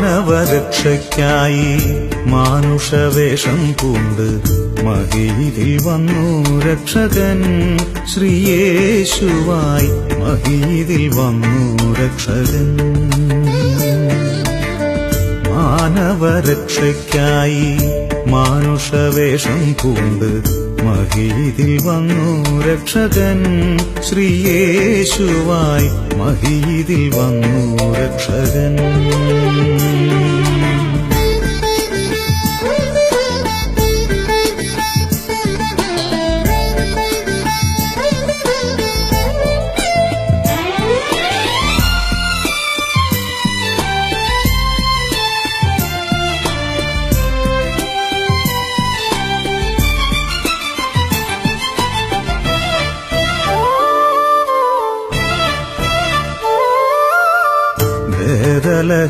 മാനവരക്ഷയ്ക്കായി മാനുഷവേഷം പൂണ്ട് മഹിയിൽ വന്നു രക്ഷകൻ ശ്രീയേശുവായി മഹീതിൽ വന്നു രക്ഷകൻ. മാനവരക്ഷയ്ക്കായി മാനുഷവേഷം പൂണ്ട് മഹീതിൽ വന്നു രക്ഷകൻ ശ്രീയേശുവായി മഹീതിൽ വന്നു രക്ഷകൻ.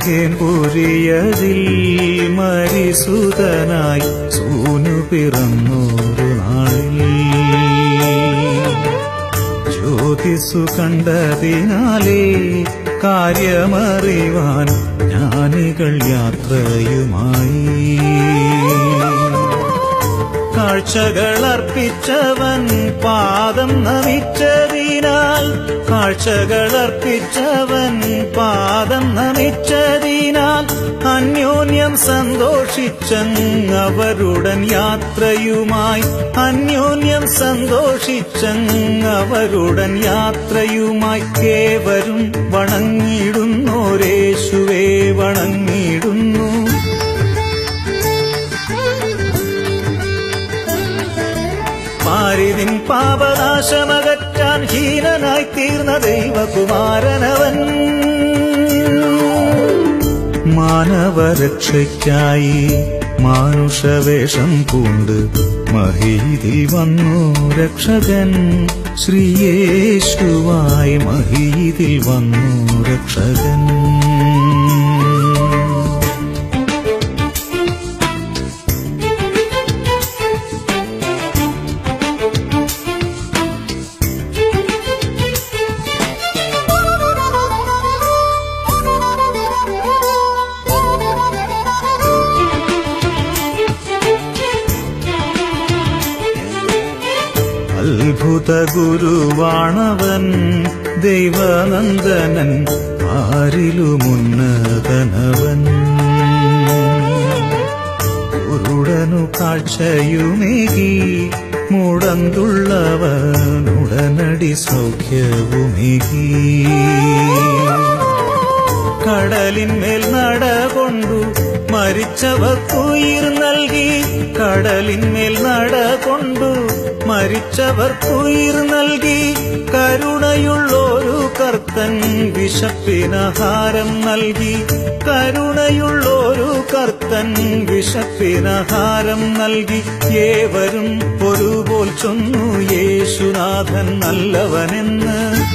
വേദലഹേൻ പുരിയതിൽ മരിസുതനായി സൂനു പിറന്നൂറു നാളിൽ. ജ്യോതിസു കണ്ടതിനാലേ കാര്യമറിവാൻ ജ്ഞാനികൾ യാത്രയുമായി. കാഴ്ചകൾ അർപ്പിച്ചവൻ പാദം നമിച്ചതിനാൽ കാഴ്ചകൾ അർപ്പിച്ചവൻ പാദം നമിച്ചതിനാൽ അന്യോന്യം സന്തോഷിച്ചങ്ങവരുടൻ യാത്രയുമായി. അന്യോന്യം സന്തോഷിച്ചങ്ങവരുടൻ യാത്രയുമായി കേവരും വണങ്ങിടുന്നോരേശുവേ വണങ്ങിടുന്നു മാരിതിൻ പാപനാശമകറ്റാൻ ഹീനനായി തീർന്ന ദൈവകുമാരനവൻ മാനവരക്ഷയ്ക്കായി മാനുഷവേഷം പൂണ്ട് മഹീതിൽ വന്നു രക്ഷകൻ. ശ്രീയേശുവായി മഹീതിൽ വന്നു രക്ഷകൻ. ഗുരുവാണവൻ ദൈവനന്ദനൻ ആരിലുമുന്നതനവൻ. കുരുടനു കാഴ്ചയുമേകി മുടന്തുള്ളവനുടനടി സൗഖ്യവുമേകി. കടലിന്മേൽ നടകൊണ്ടു മരിച്ചവർക്കുയിർ നൽകി. കടലിന്മേൽ നടകൊണ്ടു മരിച്ചവർക്കുയിർ നൽകി. കരുണയുള്ളൊരു കർത്തൻ വിശപ്പിനഹാരം നൽകി. കരുണയുള്ളൊരു കർത്തൻ വിശപ്പിനഹാരം നൽകി. ഏവരും ഒരുപോൽ ചൊന്നു യേശുനാഥൻ നല്ലവനെന്ന്.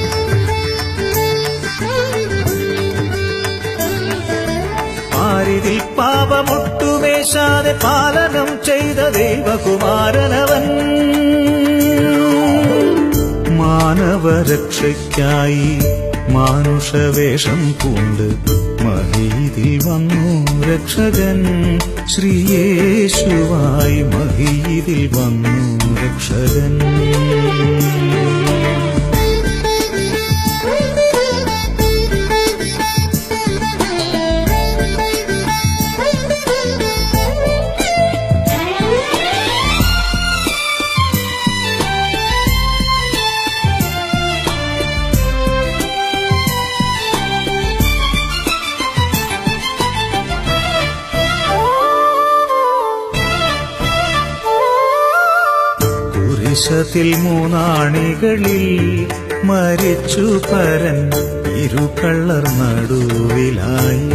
ആരിതിൽ പാപമൊട്ടുമേശാതെ പാലനം ചെയ്ത ദൈവകുമാരനവൻ. മാനവരക്ഷയ്ക്കായി മാനുഷവേഷം പൂണ്ട് മഹീതിൽ വന്നു രക്ഷകൻ. ശ്രീയേശുവായി മഹീതിൽ വന്നു രക്ഷകൻ. കുരിശത്തിൽ മൂന്നാണികളിൽ മരിച്ചു പരൻ ഇരുകള്ളർ നടുവിലായി.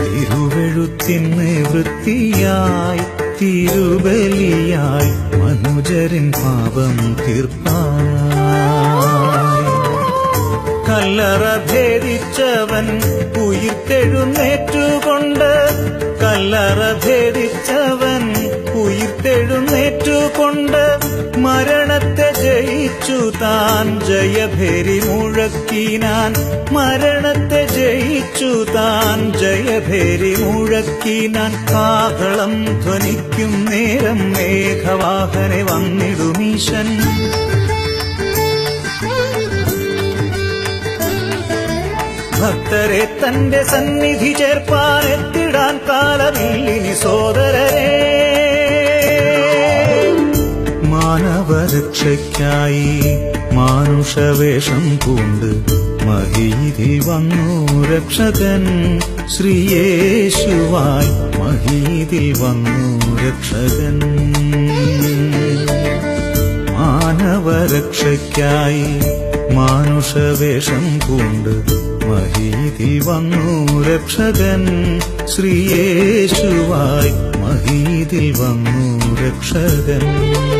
തിരുവെഴുത്തിന് വൃത്തിയായി തിരുബലിയായി മനുജരിൻ പാപം തീർപ്പായി കല്ലറ ഭേദിച്ചവൻ ഉയിർത്തെഴുന്നേറ്റുകൊണ്ട് കല്ലറ ഭേദിച്ചവൻ ഉയിർത്തെഴുന്നേറ്റുകൊണ്ട് മരണത്തെ ജയിച്ചു താൻ ജയഭേരി മുഴക്കിനാൻ മരണത്തെ ജയിച്ചു താൻ ജയഭേരി മുഴക്കിനാൻ കാഹളം ധ്വനിക്കും നേരം മേഘവാഹനെ വന്നിടുമീശൻ ഭക്തരെ തന്റെ സന്നിധി ചേർപ്പാൻ എത്തിടാൻ കാലമില്ലിനി സോദരരെ മാനവരക്ഷയ്ക്കായി മാനുഷവേഷം പൂണ്ട് മഹീതിൽ വന്നു രക്ഷകൻ. ശ്രീയേശുവായി മഹീതിൽ വന്നു രക്ഷകൻ. മാനവരക്ഷയ്ക്കായി മാനുഷവേഷം പൂണ്ട് മഹീതിൽ വന്നു രക്ഷകൻ. ശ്രീയേശുവായി മഹീതിൽ വന്നു രക്ഷകൻ.